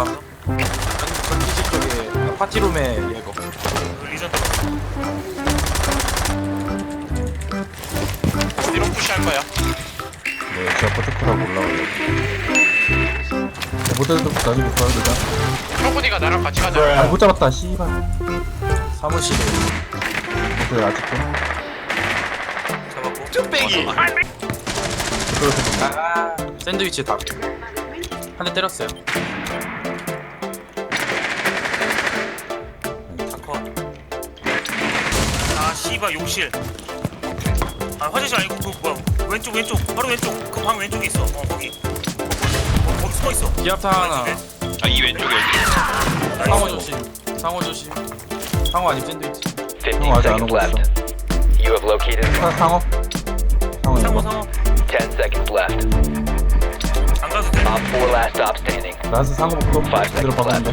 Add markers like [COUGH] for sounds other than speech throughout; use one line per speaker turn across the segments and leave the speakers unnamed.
아 전기실 쪽에 아, 파티룸에 얘거
리전
어디로 푸시할 거야?
네, 제가 포트프라고 올라와요. 모델도 나중에 써야 되자.
형군이가 나랑 같이 가자.
아, 못 잡았다, 씨발.
사무실에
모델 아직도.
잡았고
뚝배기.
그래서
아 샌드위치 닭 한 대 때렸어요
아 씨발 욕실 아 화장실 아니고 그 뭐야 왼쪽 왼쪽 바로 왼쪽 그 방 왼쪽에 있어 어 거기 어, 거기 숨어 있어
기압탄 하나
왼쪽에.
아이 왼쪽에 여기.
상호 조심 상호 조심 상호 아니 샌드위치
15형 아직 안
seconds
오고
left.
있어.
You have located
사, 상어? 상어
상호
이거.
상호
10 seconds left.
안 가도 돼
Op 4 last stop standing.
나스 상어 복도
Five
제대로 박았는데.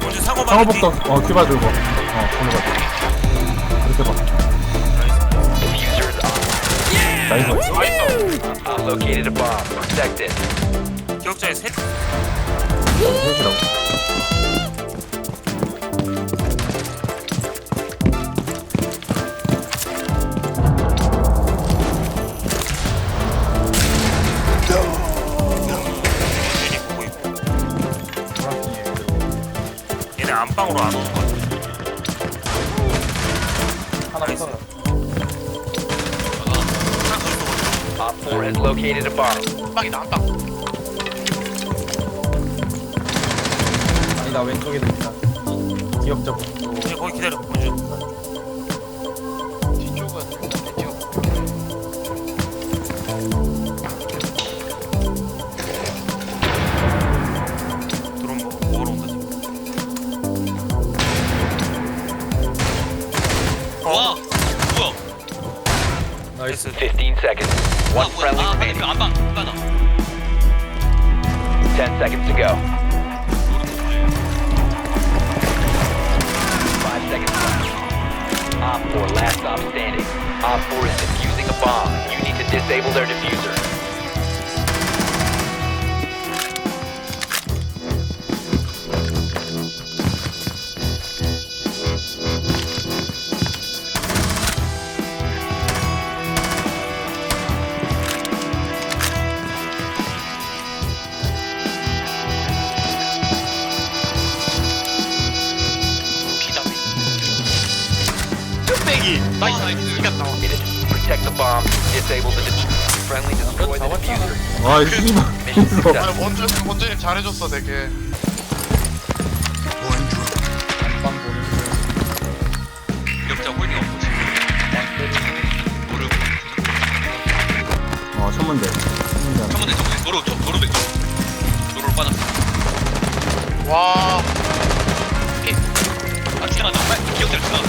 먼저 봐
상어복도, 어, 귀바 들고. 어, 가. 이렇게 봐.
Diffuser is on.
나이스.
Op located a bomb. Protect it.
기억자에 셋
셋이라고.
얘네 안방으로 안 오는 거같
4 has located a bomb.
한 빵.
아니 나 왼쪽에도 있다 복도
이제 거기 기다려 먼저
뒤쪽은 뒤쪽.
드론 먹- 먹으러 온다 지금
와 뭐야?
나이스
15 seconds. One friendly
아
remaining.
안방 안방.
10 seconds to go. 5 seconds left. Op 4 last stop standing. Op 4 is defusing a bomb. You need to disable their diffuser. It is protect the bomb. Disable the. Friendly destroy the diffuser.
와, 이 씨발.
아 원준 원준님 잘해줬어 되게. 기억자 홀딩 없고 지금. 모르고.
어, 천문대. 천문대.
천문대 천문대 도로 저 도로 백 도로로 빠졌어.
와,
아 지나간다. 빨리 기억자. 지나가.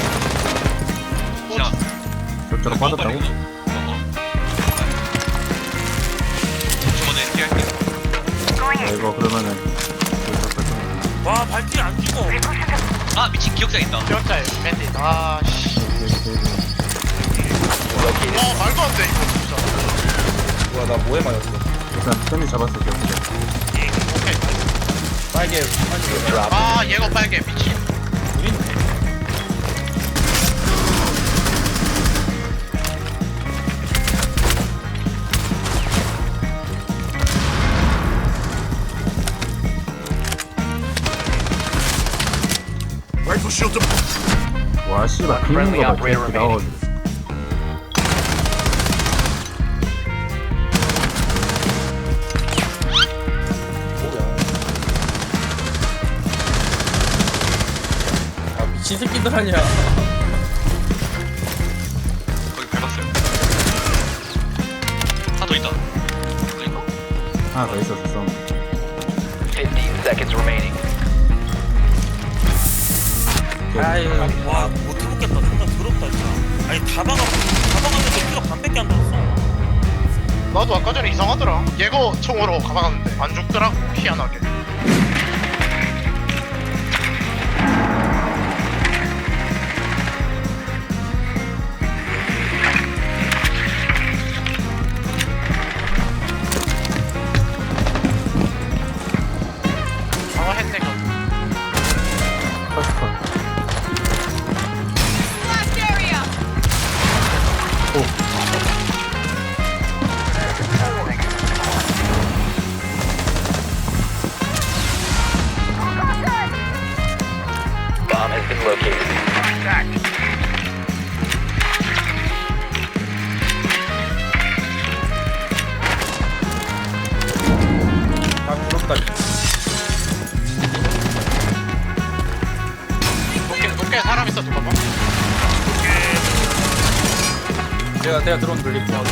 격 자로 빠졌다고?
어, 어. 저번에 이렇게 할게.
야, 이거 그러면은.
와 발길이 안 죽어
아 미친 기억자 있다.
기억자에 밴딧. 아, 씨.
Located.
와, 말도 안 돼, 이거 진짜.
뭐야 나 뭐에 맞았어
일단 쌤이 잡았을 때.
오케이.
빨개 빨개.
아, 얘가 빨개, 미친.
와, 씨발.
Friendly
비는
operator
이렇게 나와가지고.
아 미친 새끼들 아니야
거기 밟았어요. 하나 더 있다.
하나 더 있었어.
15 seconds remaining.
아유
와 못 해먹겠다 존나 더럽다 진짜 아니 다 박아 다 박았는데 피가 반밖에 안 들었어
나도 아까 전에 이상하더라. 얘거 총으로 가봐갔는데 안 죽더라고, 희한하게.
Located.
다 부럽다
높게 높게 사람 있어 누가 봐
내가 내가 드론 돌릴게
뛰었어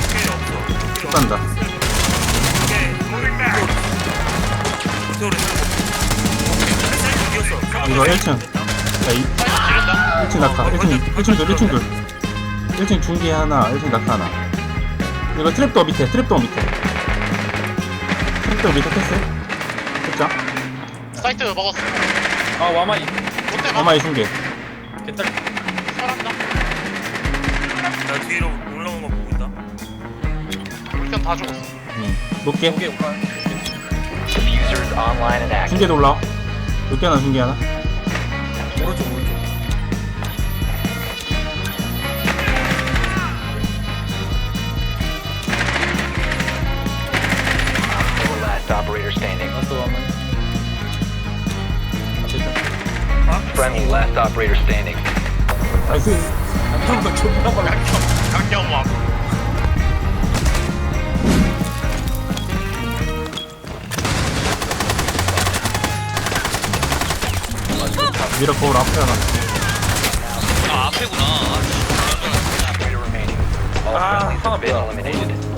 이거 1층. 야,
지른다
1층 낙하. 1층, 1층 둘, 1층 둘. 1층 중계 하나, 1층 낙하 하나. 이거 트랩도 밑에, 트랩도 밑에. 트랩도 밑에 패스. 됐죠?
사이트 먹었어
아 와마이
롯데 봐
아마 이 중계.
개딸
살았다
나 뒤로 올라온 거 보고 있다
일단 다 죽었어
응. 높게.
online and active.
중계도 올라와. 높게 하나, 중계 하나.
오른쪽 오른쪽
Four last operator standing.
나또 와마이 아 됐다
Friendly last operator standing.
나이스.
그런 거 존나 빨라
강경화
미러 거울 앞에 하나.
아 앞에구나
remaining. All
Ah,
friendlies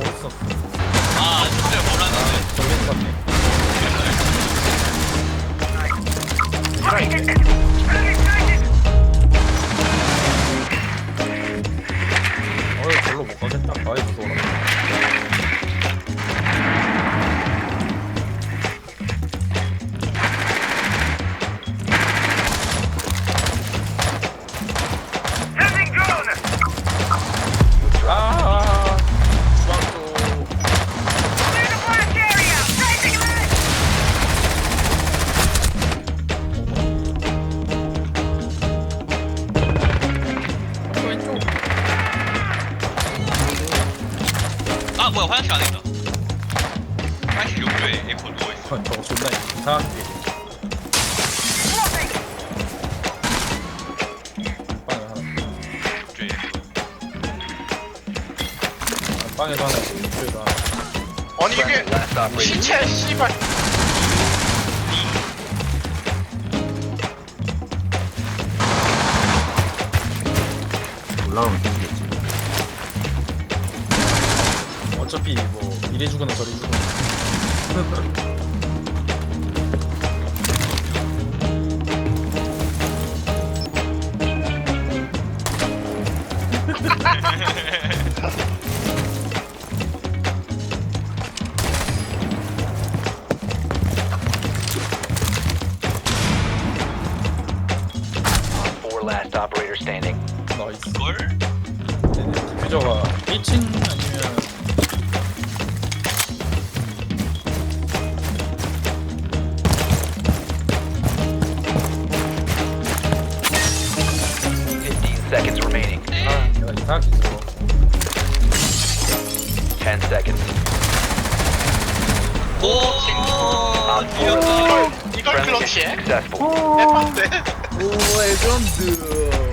뭐야
화장실 안에 있다. 화장실 욕조에 에코 누워있어.
아, 저거 존나 이상한 게 빵에 하나
욕조에
아, 빵에도 하나 있고 이쪽에도 하나.
아니 이게. 시체 씨발.
올라오면 뒤
어차피 뭐 이래 주거나 저래 주거나 [LAUGHS]
이걸
클러치해?
mission successful.
해봤대
오 레전드